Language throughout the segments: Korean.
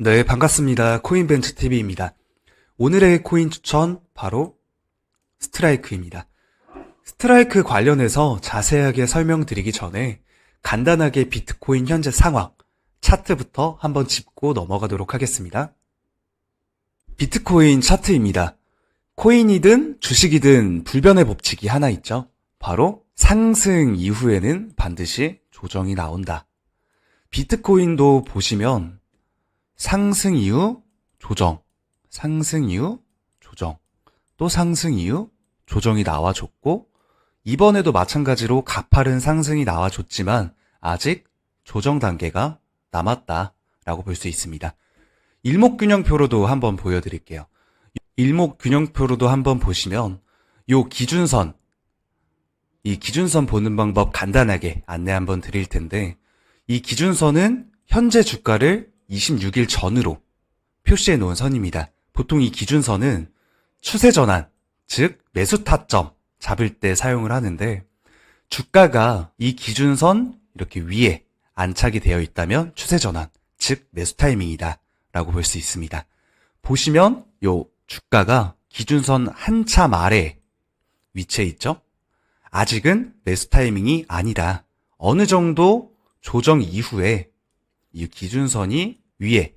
네, 반갑습니다. 코인벤츠TV입니다. 오늘의 코인 추천, 바로 스트라이크입니다. 스트라이크 관련해서 자세하게 설명드리기 전에 간단하게 비트코인 현재 상황, 차트부터 한번 짚고 넘어가도록 하겠습니다. 비트코인 차트입니다. 코인이든 주식이든 불변의 법칙이 하나 있죠. 바로 상승 이후에는 반드시 조정이 나온다. 비트코인도 보시면 상승 이후 조정, 상승 이후 조정, 또 상승 이후 조정이 나와줬고, 이번에도 마찬가지로 가파른 상승이 나와줬지만, 아직 조정 단계가 남았다 라고 볼 수 있습니다. 일목균형표로도 한번 보여드릴게요. 일목균형표로도 한번 보시면, 요 기준선, 이 기준선 보는 방법 간단하게 안내 한번 드릴 텐데, 이 기준선은 현재 주가를 26일 전으로 표시해 놓은 선입니다. 보통 이 기준선은 추세 전환, 즉 매수 타점 잡을 때 사용을 하는데 주가가 이 기준선 이렇게 위에 안착이 되어 있다면 추세 전환, 즉 매수 타이밍이다 라고 볼 수 있습니다. 보시면 요 주가가 기준선 한참 아래 위치해 있죠? 아직은 매수 타이밍이 아니다. 어느 정도 조정 이후에 이 기준선이 위에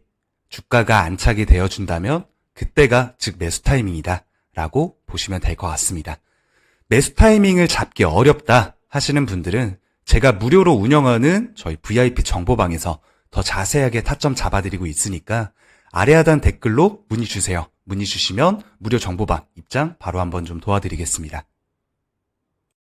주가가 안착이 되어준다면 그때가 즉 매수 타이밍이다 라고 보시면 될 것 같습니다. 매수 타이밍을 잡기 어렵다 하시는 분들은 제가 무료로 운영하는 저희 VIP 정보방에서 더 자세하게 타점 잡아드리고 있으니까 아래 하단 댓글로 문의 주세요. 문의 주시면 무료 정보방 입장 바로 한번 좀 도와드리겠습니다.